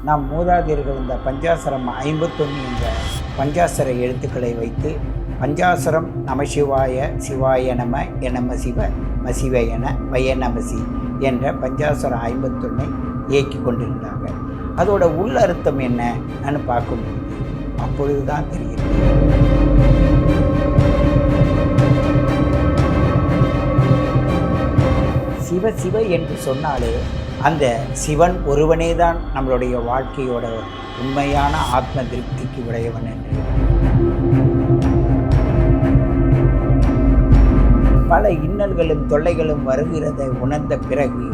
நாம் மூதாதையர்கள் இந்த பஞ்சாசரம் ஐம்பத்தொன்று என்ற பஞ்சாசர எழுத்துக்களை வைத்து பஞ்சாசரம் நமசிவாய சிவாய நம எனம சிவ மசிவ என வய நமசி என்ற பஞ்சாசரம் ஐம்பத்தொன்னை இயக்கி கொண்டிருந்தாங்க அதோட உள் அர்த்தம் என்னன்னு பார்க்கும்போது அப்பொழுது தான் தெரிகிறது. சிவ சிவ என்று சொன்னாலே அந்த சிவன் ஒருவனே தான் நம்மளுடைய வாழ்க்கையோட உண்மையான ஆத்ம திருப்திக்கு உடையவன் என்று. பல இன்னல்களும் தொல்லைகளும் வருகிறதை உணர்ந்த பிறகு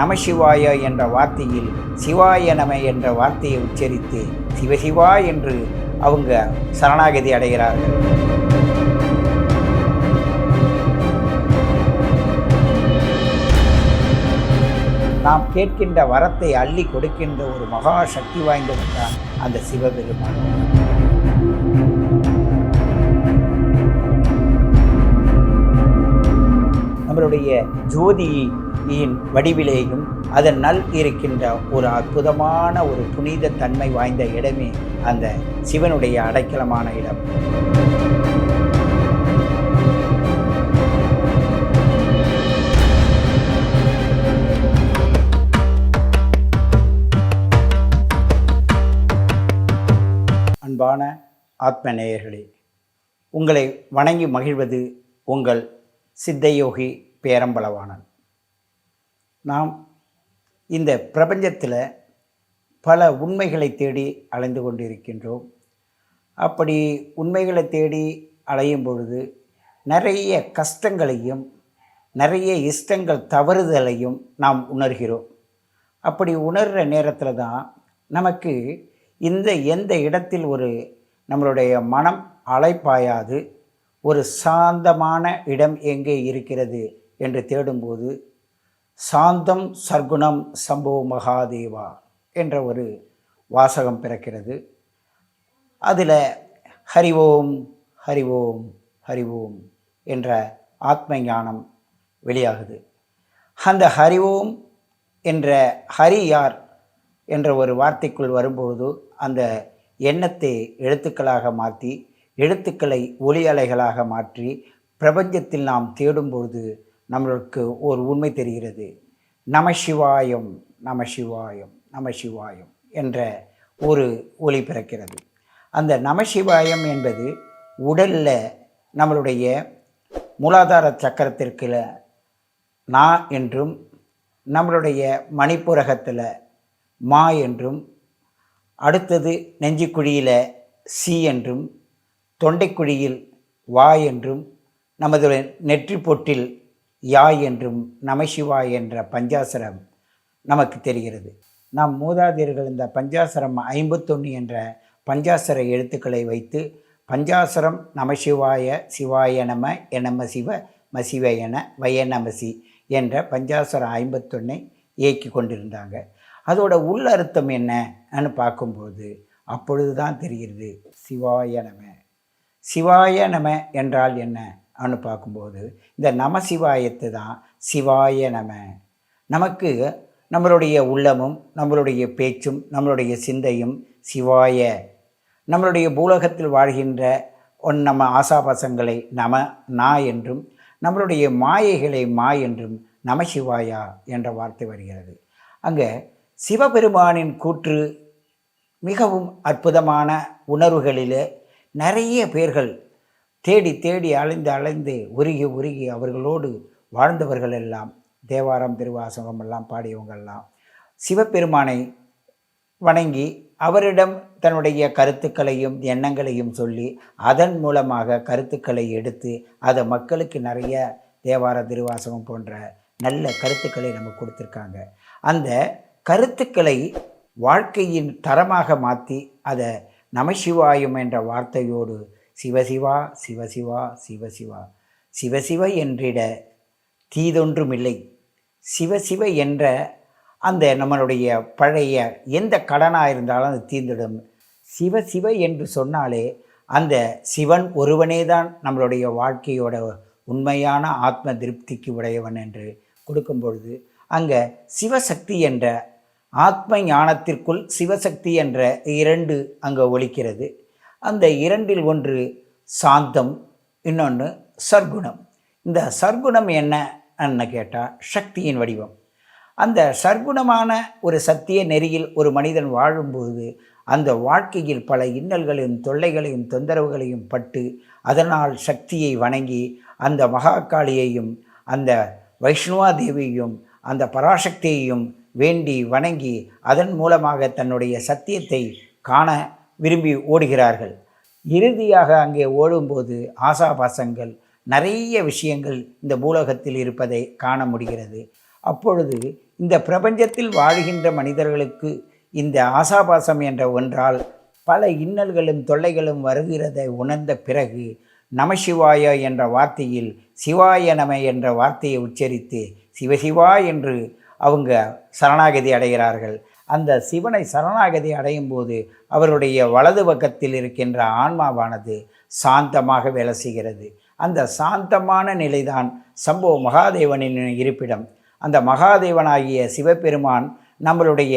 நமசிவாய என்ற வார்த்தையில் சிவாய நம என்ற வார்த்தையை உச்சரித்து சிவசிவா என்று அவங்க சரணாகதி அடைகிறார்கள். நாம் கேட்கின்ற வரத்தை அள்ளி கொடுக்கின்ற ஒரு மகா சக்தி வாய்ந்தவன் தான் அந்த சிவபெருமான். நம்மளுடைய ஜோதியின் வடிவிலேயும் அதன் நல் இருக்கின்ற ஒரு அற்புதமான ஒரு புனித தன்மை வாய்ந்த இடமே அந்த சிவனுடைய அடைக்கலமான இடம். அன்பான ஆத்ம நேயர்களே உங்களை வணங்கி மகிழ்வது உங்கள் சித்தயோகி பேரம்பளவாணன் நாம் இந்த பிரபஞ்சத்தில் பல உண்மைகளை தேடி அலைந்து கொண்டிருக்கின்றோம். அப்படி உண்மைகளை தேடி அலையும் பொழுது நிறைய கஷ்டங்களையும் நிறைய இஷ்டங்கள் தவறுதலையும் நாம் உணர்கிறோம். அப்படி உணர்கிற நேரத்தில் தான் நமக்கு இந்த எந்த இடத்தில் ஒரு நம்மளுடைய மனம் அலைப்பாயாது ஒரு சாந்தமான இடம் எங்கே இருக்கிறது என்று தேடும்போது சாந்தம் சர்க்குணம் சம்பவ மகாதேவா என்ற ஒரு வாசகம் பிறக்கிறது. அதில் ஹரி ஓம் ஹரி ஓம் ஹரி ஓம் என்ற ஆத்ம ஞானம் வெளியாகுது. அந்த ஹரி ஓம் என்ற ஹரி யார்? என்ற ஒரு வார்த்தைக்குள் வரும்பொழுது அந்த எண்ணத்தை எழுத்துக்களாக மாற்றி எழுத்துக்களை ஒலி அலைகளாக மாற்றி பிரபஞ்சத்தில் நாம் தேடும்பொழுது நம்மளுக்கு ஒரு உண்மை தெரிகிறது. நமசிவாயம் நமசிவாயம் நமசிவாயம் என்ற ஒரு ஒலி பிறக்கிறது. அந்த நமசிவாயம் என்பது உடலில் நம்மளுடைய மூலாதார சக்கரத்திற்குல நா என்றும் நம்மளுடைய மணிப்புரகத்தில் மா என்றும் அடுத்தது நெஞ்சுக்குழியில் சி என்றும் தொண்டைக்குழியில் வா என்றும் நமது நெற்றி பொட்டில் யா என்றும் நமசிவா என்ற பஞ்சாசரம் நமக்கு தெரிகிறது. நம் மூதாதையர்கள் இந்த பஞ்சாசரம் ஐம்பத்தொன்று என்ற பஞ்சாசர எழுத்துக்களை வைத்து பஞ்சாசரம் நமசிவாய சிவாய நம எனம சிவ மசிவ என வய நமசி என்ற பஞ்சாசரம் ஐம்பத்தொன்னை இயக்கி கொண்டிருந்தாங்க. அதோட உள் அர்த்தம் என்னன்னு பார்க்கும்போது அப்பொழுது தான் தெரிகிறது. சிவாய நம. சிவாய நம என்றால் என்னன்னு பார்க்கும்போது இந்த நம சிவாயத்து தான் சிவாய நம. நமக்கு நம்மளுடைய உள்ளமும் நம்மளுடைய பேச்சும் நம்மளுடைய சிந்தையும் சிவாய. நம்மளுடைய பூலகத்தில் வாழ்கின்ற ஒன் நம்ம ஆசாபாசங்களை நம நா என்றும் நம்மளுடைய மாயைகளை மா என்றும் நமசிவாயா என்ற வார்த்தை வருகிறது. அங்கே சிவபெருமானின் கூற்று மிகவும் அற்புதமான உணர்வுகளிலே நிறைய பேர்கள் தேடி தேடி அலைந்து அலைந்து உருகி உருகி அவர்களோடு வாழ்ந்தவர்கள் எல்லாம் தேவாரம் திருவாசகம் எல்லாம் பாடியவங்கெல்லாம் சிவபெருமானை வணங்கி அவரிடம் தன்னுடைய கருத்துக்களையும் எண்ணங்களையும் சொல்லி அதன் மூலமாக கருத்துக்களை எடுத்து அதை மக்களுக்கு நிறைய தேவார திருவாசகம் போன்ற நல்ல கருத்துக்களை நமக்கு கொடுத்துருக்காங்க. அந்த கருத்துக்களை வாழ்க்கையின் தரமாக மாற்றி அதை நமசிவாயம் என்ற வார்த்தையோடு சிவசிவா சிவசிவா சிவசிவா சிவசிவ என்றிட தீதொன்றுமில்லை. சிவசிவ என்ற அந்த நம்மளுடைய பழைய எந்த கடனாக இருந்தாலும் அது தீர்ந்துடும். சிவ என்று சொன்னாலே அந்த சிவன் ஒருவனே தான் நம்மளுடைய வாழ்க்கையோட உண்மையான ஆத்ம திருப்திக்கு உடையவன் என்று கொடுக்கும் பொழுது அங்கே சிவசக்தி என்ற ஆத்ம ஞானத்திற்குள் சிவசக்தி என்ற இரண்டு அங்கே ஒலிக்கிறது. அந்த இரண்டில் ஒன்று சாந்தம் இன்னொன்று சர்க்குணம். இந்த சர்க்குணம் என்னன்னு கேட்டால் சக்தியின் வடிவம். அந்த சர்க்குணமான ஒரு சத்திய நெறியில் ஒரு மனிதன் வாழும்போது அந்த வாழ்க்கையில் பல இன்னல்களையும் தொல்லைகளையும் தொந்தரவுகளையும் பட்டு அதனால் சக்தியை வணங்கி அந்த மகாகாளியையும் அந்த வைஷ்ணவா தேவியையும் அந்த பராசக்தியையும் வேண்டி வணங்கி அதன் மூலமாக தன்னுடைய சத்தியத்தை காண விரும்பி ஓடுகிறார்கள். இறுதியாக அங்கே ஓடும்போது ஆசாபாசங்கள் நிறைய விஷயங்கள் இந்த பூலோகத்தில் இருப்பதை காண முடிகிறது. அப்பொழுது இந்த பிரபஞ்சத்தில் வாழ்கின்ற மனிதர்களுக்கு இந்த ஆசாபாசம் என்ற ஒன்றால் பல இன்னல்களும் தொல்லைகளும் வருகிறதை உணர்ந்த பிறகு நமசிவாய என்ற வார்த்தையில் சிவாய நம என்ற வார்த்தையை உச்சரித்து சிவசிவா என்று அவங்க சரணாகதி அடைகிறார்கள். அந்த சிவனை சரணாகதி அடையும் போது அவருடைய வலது பக்கத்தில் இருக்கின்ற ஆன்மாவானது சாந்தமாக வேலை செய்கிறது. அந்த சாந்தமான நிலைதான் சம்பவ மகாதேவனின் இருப்பிடம். அந்த மகாதேவனாகிய சிவபெருமான் நம்மளுடைய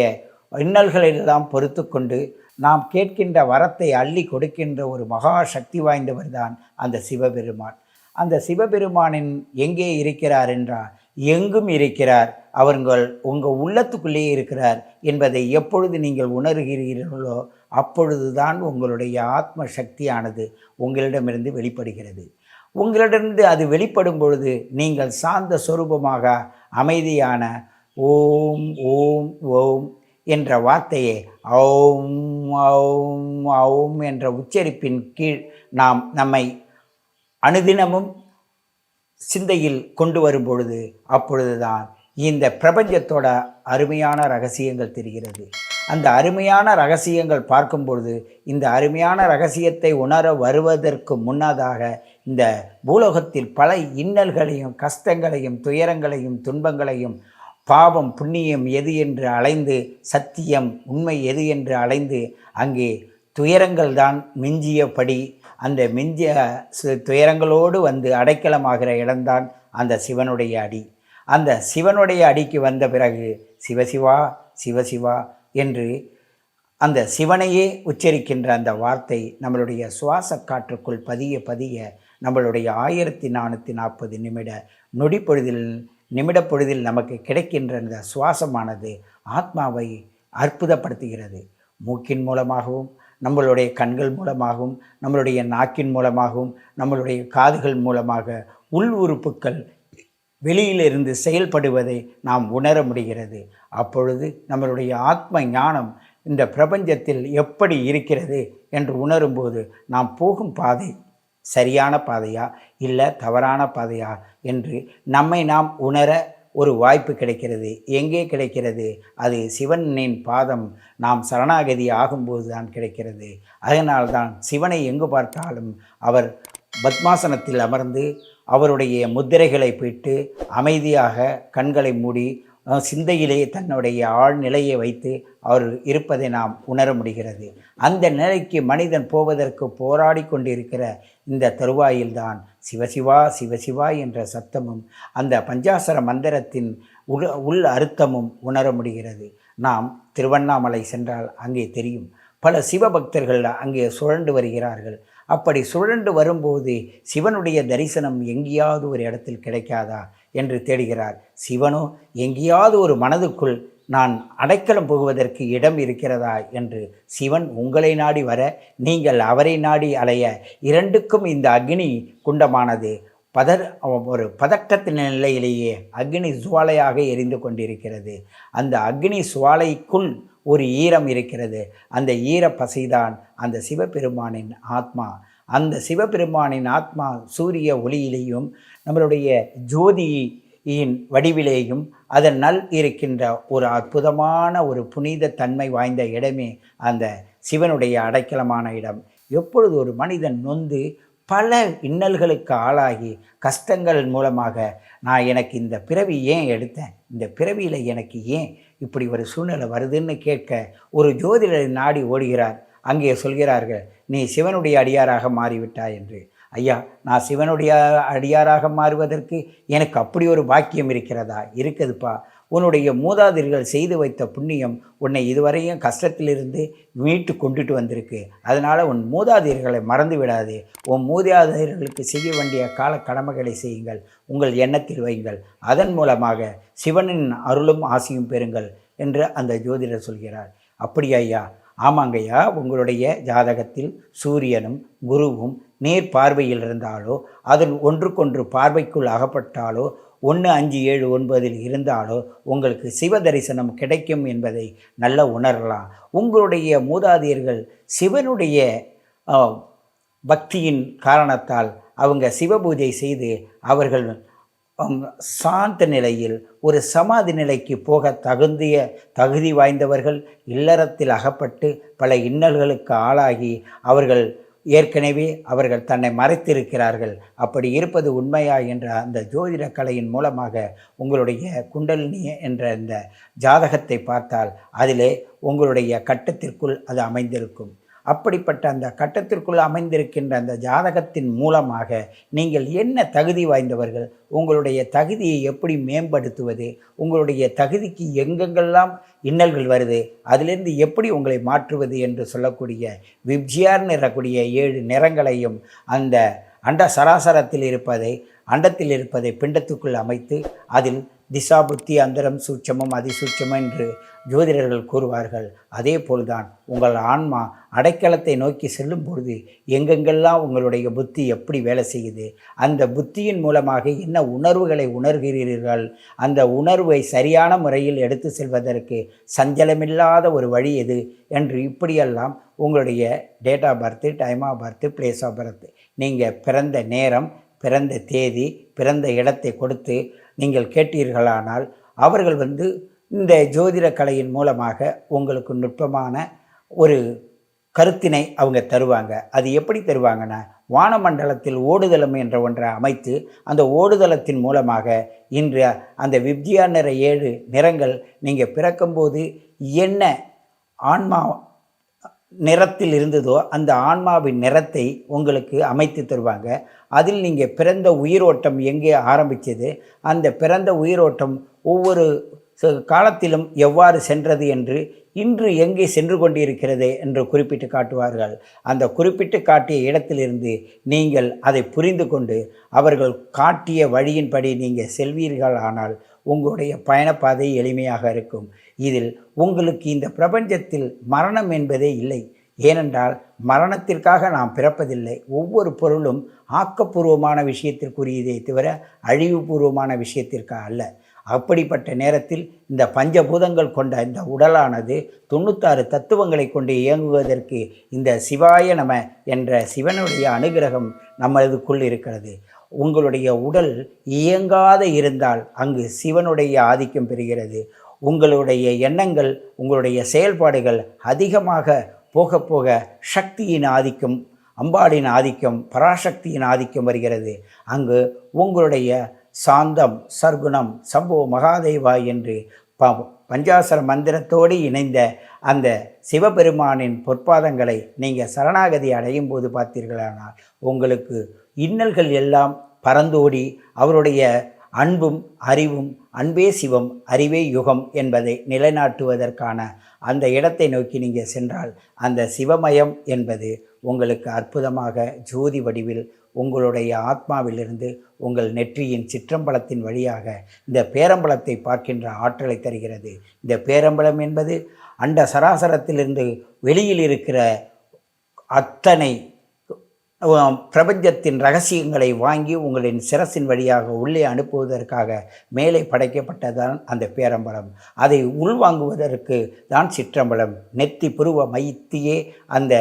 இன்னல்களெல்லாம் பொறுத்து கொண்டு நாம் கேட்கின்ற வரத்தை அள்ளி கொடுக்கின்ற ஒரு மகா சக்தி வாய்ந்தவர் தான் அந்த சிவபெருமான். அந்த சிவபெருமானின் எங்கே இருக்கிறார் என்றால் எங்கும் இருக்கிறார். அவர்கள் உங்கள் உள்ளத்துக்குள்ளே இருக்கிறார் என்பதை எப்பொழுது நீங்கள் உணர்கிறீர்களோ அப்பொழுதுதான் உங்களுடைய ஆத்ம சக்தியானது உங்களிடமிருந்து வெளிப்படுகிறது. உங்களிடமிருந்து அது வெளிப்படும் பொழுது நீங்கள் சாந்த சொரூபமாக அமைதியான ஓம் ஓம் ஓம் என்ற வார்த்தையை ஓம் ஓம் ஓம் என்ற உச்சரிப்பின் கீழ் நாம் நம்மை அனுதினமும் சிந்தையில் கொண்டு வரும் பொழுது அப்பொழுதுதான் இந்த பிரபஞ்சத்தோட அருமையான ரகசியங்கள் தெரிகிறது. அந்த அருமையான ரகசியங்கள் பார்க்கும் பொழுது இந்த அருமையான ரகசியத்தை உணர வருவதற்கு முன்னதாக இந்த பூலோகத்தில் பல இன்னல்களையும் கஷ்டங்களையும் துயரங்களையும் துன்பங்களையும் பாவம் புண்ணியம் எது என்று அலைந்து சத்தியம் உண்மை எது என்று அலைந்து அங்கே துயரங்கள் தான் மிஞ்சியபடி அந்த மிஞ்சிய சு- துயரங்களோடு வந்து அடைக்கலமாகிற இடம்தான் அந்த சிவனுடைய அடி. அந்த சிவனுடைய அடிக்கு வந்த பிறகு சிவசிவா சிவசிவா என்று அந்த சிவனையே உச்சரிக்கின்ற அந்த வார்த்தை நம்மளுடைய சுவாச காற்றுக்குள் பதிய பதிய நம்மளுடைய ஆயிரத்தி நானூற்றி நாற்பது நிமிட நொடி பொழுதில் நிமிட பொழுதில் நமக்கு கிடைக்கின்ற அந்த சுவாசமானது ஆத்மாவை அற்புதப்படுத்துகிறது. மூக்கின் மூலமாகவும் நம்மளுடைய கண்கள் மூலமாகவும் நம்மளுடைய நாக்கின் மூலமாகவும் நம்மளுடைய காதுகள் மூலமாக உள் உறுப்புக்கள் வெளியிலிருந்து செயல்படுவதை நாம் உணர முடிகிறது. அப்பொழுது நம்மளுடைய ஆத்ம ஞானம் இந்த பிரபஞ்சத்தில் எப்படி இருக்கிறது என்று உணரும்போது நாம் போகும் பாதை சரியான பாதையா இல்லை தவறான பாதையா என்று நம்மை நாம் உணர ஒரு வாய்ப்பு கிடைக்கிறது. எங்கே கிடைக்கிறது? அது சிவனின் பாதம். நாம் சரணாகதி ஆகும்போது தான் கிடைக்கிறது. அதனால்தான் சிவனை எங்கு பார்த்தாலும் அவர் பத்மாசனத்தில் அமர்ந்து அவருடைய முத்திரைகளை போயிட்டு அமைதியாக கண்களை மூடி சிந்தையிலே தன்னுடைய ஆழ்நிலையை வைத்து அவர் இருப்பதை நாம் உணர முடிகிறது. அந்த நிலைக்கு மனிதன் போவதற்கு போராடி கொண்டிருக்கிற இந்த தருவாயில்தான் சிவசிவா சிவசிவா என்ற சத்தமும் அந்த பஞ்சாசர மந்திரத்தின் உள் உள் அர்த்தமும் உணர முடிகிறது. நாம் திருவண்ணாமலை சென்றால் அங்கே தெரியும். பல சிவபக்தர்கள் அங்கே சுழண்டு வருகிறார்கள். அப்படி சுழண்டு வரும்போது சிவனுடைய தரிசனம் எங்கேயாவது ஒரு இடத்தில் கிடைக்காதா என்று தேடுகிறார். சிவனோ எங்கேயாவது ஒரு மனதுக்குள் நான் அடைக்கலம் புகுவதற்கு இடம் இருக்கிறதா என்று சிவன் உங்களை நாடி வர நீங்கள் அவரை நாடி அலைய இரண்டுக்கும் இந்த அக்னி குண்டமானது பதர் ஒரு பதட்டத்தின் நிலையிலேயே அக்னி சுவாலையாக எரிந்து கொண்டிருக்கிறது. அந்த அக்னி சுவாலைக்குள் ஒரு ஈரம் இருக்கிறது. அந்த ஈர பசைதான் அந்த சிவபெருமானின் ஆத்மா. அந்த சிவபெருமானின் ஆத்மா சூரிய ஒளியிலேயும் நம்மளுடைய ஜோதியின் வடிவிலேயும் அதன் நல் இருக்கின்ற ஒரு அற்புதமான ஒரு புனித தன்மை வாய்ந்த இடமே அந்த சிவனுடைய அடைக்கலமான இடம். எப்பொழுது ஒரு மனிதன் நொந்து பல இன்னல்களுக்கு ஆளாகி கஷ்டங்கள் மூலமாக நான் எனக்கு இந்த பிறவி ஏன் எடுத்தேன்? இந்த பிறவியில் எனக்கு ஏன் இப்படி ஒரு சூழ்நிலை வருதுன்னு கேட்க ஒரு ஜோதிடரை நாடி ஓடுகிறார். அங்கே சொல்கிறார்கள் நீ சிவனுடைய அடியாராக மாறிவிட்டாய் என்று. ஐயா நான் சிவனுடைய அடியாராக மாறுவதற்கு எனக்கு அப்படி ஒரு பாக்கியம் இருக்கிறதா? இருக்குதுப்பா. உன்னுடைய மூதாதையர்கள் செய்து வைத்த புண்ணியம் உன்னை இதுவரையும் கஷ்டத்திலிருந்து மீட்டு கொண்டுட்டு வந்திருக்கு. அதனால் உன் மூதாதையர்களை மறந்து விடாது. உன் மூதாதையர்களுக்கு செய்ய வேண்டிய கால கடமைகளை செய்யுங்கள். உங்கள் எண்ணத்தில் வையுங்கள். அதன் மூலமாக சிவனின் அருளும் ஆசையும் பெறுங்கள் என்று அந்த ஜோதிடர் சொல்கிறார். அப்படியா ஐயா ஆமாங்கய்யா உங்களுடைய ஜாதகத்தில் சூரியனும் குருவும் நேர் பார்வையில் இருந்தாலோ அதில் ஒன்றுக்கொன்று பார்வைக்குள் அகப்பட்டாலோ ஒன்று அஞ்சு ஏழு ஒன்பதில் இருந்தாலோ உங்களுக்கு சிவ தரிசனம் கிடைக்கும் என்பதை நல்ல உணரலாம். உங்களுடைய மூதாதையர்கள் சிவனுடைய பக்தியின் காரணத்தால் அவங்க சிவபூஜை செய்து அவர்கள் சாந்த நிலையில் ஒரு சமாதி நிலைக்கு போக தகுந்திய தகுதி வாய்ந்தவர்கள் இல்லறத்தில் அகப்பட்டு பல இன்னல்களுக்கு ஆளாகி அவர்கள் ஏற்கனவே அவர்கள் தன்னை மறைத்திருக்கிறார்கள். அப்படி இருப்பது உண்மையா என்ற அந்த ஜோதிட கலையின் மூலமாக உங்களுடைய குண்டலினி என்ற இந்த ஜாதகத்தை பார்த்தால் அதிலே உங்களுடைய கட்டத்திற்குள் அது அமைந்திருக்கும். அப்படிப்பட்ட அந்த கட்டத்திற்குள் அமைந்திருக்கின்ற அந்த ஜாதகத்தின் மூலமாக நீங்கள் என்ன தகுதி வாய்ந்தவர்கள்? உங்களுடைய தகுதியை எப்படி மேம்படுத்துவது? உங்களுடைய தகுதிக்கு எங்கெங்கெல்லாம் இன்னல்கள் வருது? அதிலிருந்து எப்படி உங்களை மாற்றுவது என்று சொல்லக்கூடிய விப்ஜியார் நிறக்கூடிய ஏழு நிறங்களையும் அந்த அண்ட சராசரத்தில் இருப்பதை அண்டத்தில் இருப்பதை பிண்டத்துக்குள் அமைத்து அதில் திசா புத்தி அந்தரம் சூட்சமம் அதிசூட்சமம் என்று ஜோதிடர்கள் கூறுவார்கள். அதே போல்தான் உங்கள் ஆன்மா அடைக்கலத்தை நோக்கி செல்லும் பொழுது எங்கெங்கெல்லாம் உங்களுடைய புத்தி எப்படி வேலை செய்யுது அந்த புத்தியின் மூலமாக என்ன உணர்வுகளை உணர்கிறீர்கள் அந்த உணர்வை சரியான முறையில் எடுத்து செல்வதற்கு சஞ்சலமில்லாத ஒரு வழி எது என்று இப்படியெல்லாம் உங்களுடைய date of birth time of birth place of birth நீங்கள் பிறந்த நேரம் பிறந்த தேதி பிறந்த இடத்தை கொடுத்து நீங்கள் கேட்டீர்களானால் அவர்கள் வந்து இந்த ஜோதிட கலையின் மூலமாக உங்களுக்கு நுட்பமான ஒரு கருத்தினை அவங்க தருவாங்க. அது எப்படி தருவாங்கன்னா வானமண்டலத்தில் ஓடுதளம் என்ற ஒன்றை அமைத்து அந்த ஓடுதளத்தின் மூலமாக இன்று அந்த விப்ஜியா நிற ஏழு நிறங்கள் நீங்கள் பிறக்கும்போது என்ன ஆன்மா நிறத்தில் இருந்ததோ அந்த ஆன்மாவின் நிறத்தை உங்களுக்கு அமைத்து தருவாங்க. அதில் நீங்கள் பிறந்த உயிரோட்டம் எங்கே ஆரம்பித்தது அந்த பிறந்த உயிரோட்டம் ஒவ்வொரு காலத்திலும் எவ்வாறு சென்றது என்று இன்று எங்கே சென்று கொண்டிருக்கிறது என்று குறிப்பிட்டு காட்டுவார்கள். அந்த குறிப்பிட்டு காட்டிய இடத்திலிருந்து நீங்கள் அதை புரிந்து கொண்டு அவர்கள் காட்டிய வழியின்படி நீங்கள் செல்வீர்கள் ஆனால் உங்களுடைய பயணப்பாதை எளிமையாக இருக்கும். இதில் உங்களுக்கு இந்த பிரபஞ்சத்தில் மரணம் என்பதே இல்லை. ஏனென்றால் மரணத்திற்காக நாம் பிறப்பதில்லை. ஒவ்வொரு பொருளும் ஆக்கப்பூர்வமான விஷயத்திற்குரியதே தவிர அழிவுபூர்வமான விஷயத்திற்காக அல்ல. அப்படிப்பட்ட நேரத்தில் இந்த பஞ்சபூதங்கள் கொண்ட இந்த உடலானது தொண்ணூத்தாறு தத்துவங்களை கொண்டு இயங்குவதற்கு இந்த சிவாய நம என்ற சிவனுடைய அனுகிரகம் நமதுக்குள் இருக்கிறது. உங்களுடைய உடல் இயங்காத இருந்தால் அங்கு சிவனுடைய ஆதிக்கம் பெறுகிறது. உங்களுடைய எண்ணங்கள் உங்களுடைய செயல்பாடுகள் அதிகமாக போக போக சக்தியின் ஆதிக்கம் அம்பாளின் ஆதிக்கம் பராசக்தியின் ஆதிக்கம் வருகிறது. அங்கு உங்களுடைய சாந்தம் சர்க்குணம் சம்போ மகாதேவா என்று ப பஞ்சாசர மந்திரத்தோடு இணைந்த அந்த சிவபெருமானின் பொற்பாதங்களை நீங்கள் சரணாகதி அடையும் போது பார்த்தீர்களானால் உங்களுக்கு இன்னல்கள் எல்லாம் பறந்தோடி அவருடைய அன்பும் அறிவும் அன்பே சிவம் அறிவே யுகம் என்பதை நிலைநாட்டுவதற்கான அந்த இடத்தை நோக்கி நீங்கள் சென்றால் அந்த சிவமயம் என்பது உங்களுக்கு அற்புதமாக ஜோதி வடிவில் உங்களுடைய ஆத்மாவிலிருந்து உங்கள் நெற்றியின் சிற்றம்பலத்தின் வழியாக இந்த பேரம்பலத்தை பார்க்கின்ற ஆற்றலை தருகிறது. இந்த பேரம்பலம் என்பது அண்ட சராசரத்திலிருந்து வெளியில் இருக்கிற அத்தனை பிரபஞ்சத்தின் ரகசியங்களை வாங்கி உங்களின் சிரசின் வழியாக உள்ளே அனுப்புவதற்காக மேலே படைக்கப்பட்டதான் அந்த பேரம்பலம். அதை உள்வாங்குவதற்கு தான் சிற்றம்பலம். நெத்தி புருவ மைத்தியே அந்த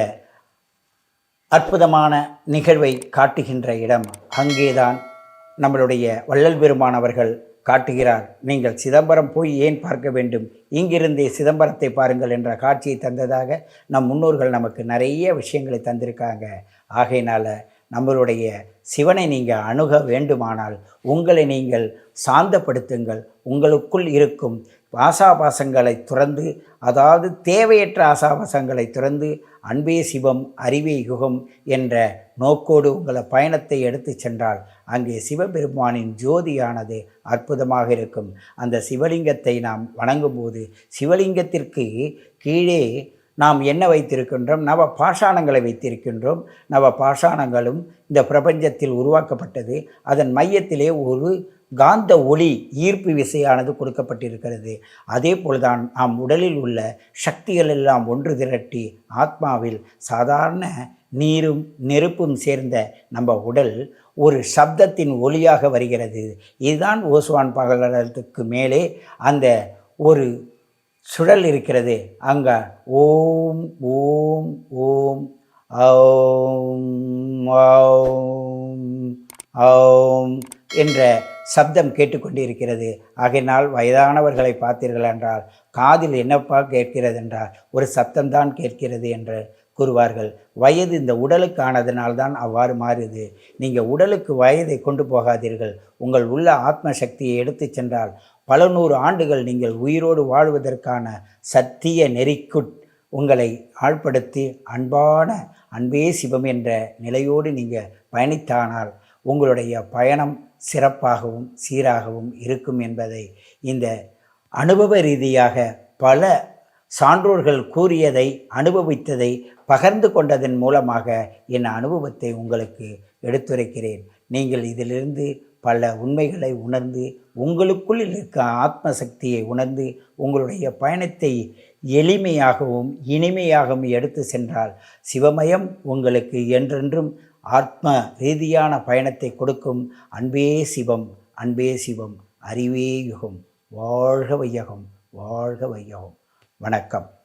அற்புதமான நிகழ்வை காட்டுகின்ற இடம் அங்கேதான் நம்மளுடைய வள்ளல் பெருமான் அவர்கள் காட்டுகிறார். நீங்கள் சிதம்பரம் போய் ஏன் பார்க்க வேண்டும்? இங்கிருந்தே சிதம்பரத்தை பாருங்கள் என்ற காட்சியை தந்ததாக நம் முன்னோர்கள் நமக்கு நிறைய விஷயங்களை தந்திருக்காங்க. ஆகையினால் நம்மளுடைய சிவனை நீங்கள் அணுக வேண்டுமானால் உங்களை நீங்கள் சாந்தப்படுத்துங்கள். உங்களுக்குள் இருக்கும் ஆசாபாசங்களை துறந்து அதாவது தேவையற்ற ஆசாபாசங்களை துறந்து அன்பே சிவம் அறிவே யுகம் என்ற நோக்கோடு உங்களை பயணத்தை எடுத்து சென்றால் அங்கே சிவபெருமானின் ஜோதியானது அற்புதமாக இருக்கும். அந்த சிவலிங்கத்தை நாம் வணங்கும்போது சிவலிங்கத்திற்கு கீழே நாம் என்ன வைத்திருக்கின்றோம்? நவ பாஷாணங்களை வைத்திருக்கின்றோம். நவ பாஷாணங்களும் இந்த பிரபஞ்சத்தில் உருவாக்கப்பட்டது. அதன் மையத்திலே ஒரு காந்த ஒளி ஈர்ப்பு விசையானது கொடுக்கப்பட்டிருக்கிறது. அதே போல்தான் நாம் உடலில் உள்ள சக்திகள் எல்லாம் ஒன்று திரட்டி ஆத்மாவில் சாதாரண நீரும் நெருப்பும் சேர்ந்த நம்ம உடல் ஒரு சப்தத்தின் ஒளியாக வருகிறது. இதுதான் ஓசுவான் பகலத்துக்கு மேலே அந்த ஒரு சுழல் இருக்கிறது. அங்கே ஓம் ஓம் ஓம் ஓம் ஓம் ஓம் என்ற சப்தம் கேட்டுக்கொண்டிருக்கிறது. ஆகையினால் வயதானவர்களை பார்த்தீர்கள் என்றால் காதில் என்னப்பா கேட்கிறது என்றால் ஒரு சப்தம்தான் கேட்கிறது என்று கூறுவார்கள். வயது இந்த உடலுக்கானதுனால்தான் அவ்வாறு மாறுது நீங்கள் உடலுக்கு வயதை கொண்டு போகாதீர்கள். உங்கள் உள்ள ஆத்ம சக்தியை எடுத்து சென்றால் பல நூறு ஆண்டுகள் நீங்கள் உயிரோடு வாழ்வதற்கான சத்திய நெறிக்குட் உங்களை ஆழ்படுத்தி அன்பான அன்பே சிவம் என்ற நிலையோடு நீங்கள் பயணித்தானால் உங்களுடைய பயணம் சிறப்பாகவும் சீராகவும் இருக்கும் என்பதை இந்த அனுபவ ரீதியாக பல சான்றோர்கள் கூறியதை அனுபவித்ததை பகிர்ந்து கொண்டதன் மூலமாக என் அனுபவத்தை உங்களுக்கு எடுத்துரைக்கிறேன். நீங்கள் இதிலிருந்து பல உண்மைகளை உணர்ந்து உங்களுக்குள் இருக்க ஆத்ம சக்தியை உணர்ந்து உங்களுடைய பயணத்தை எளிமையாகவும் இனிமையாகவும் எடுத்து சென்றால் சிவமயம் உங்களுக்கு என்றென்றும் ஆத்ம ரீதியான பயணத்தை கொடுக்கும் அன்பே சிவம் அன்பே சிவம் அறிவே யுகம் வாழ்க வையகம் வாழ்க வையகம். வணக்கம்.